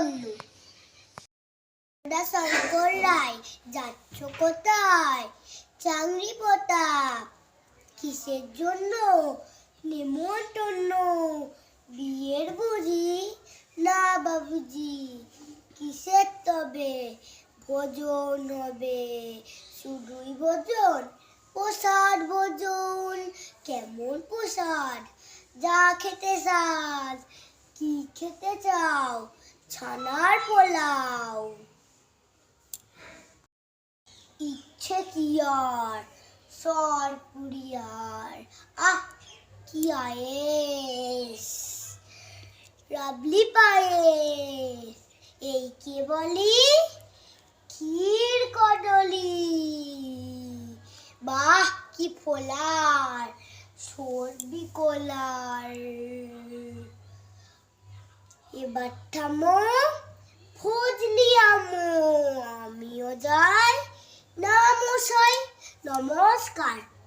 জন্য দাদা শঙ্কর রায়, যাচ্ছ কোথায়? চাংরি প্রতাপ কিসের জন্য? নেমন্তন্ন বিয়ের বুঝি? না বাবুজি, কিসের তবে? ভোজন হবে। শুধুই ভোজন, প্রসাদ ভোজন। কেমন প্রসাদ? যা খেতে সাজ, কি খেতে চাও? ছানার পোলাও। ইচ্ছে কি আর? সর পুরিয়ার আহ, কি আয়েস? রাবলি পায়েস। এই কে বলি? ক্ষীর কদলি। বাহ, কি ফোলার। সর্বি কোলার। থামো ফজলি আমো। আমিও যাই। নমস্কার নমস্কার।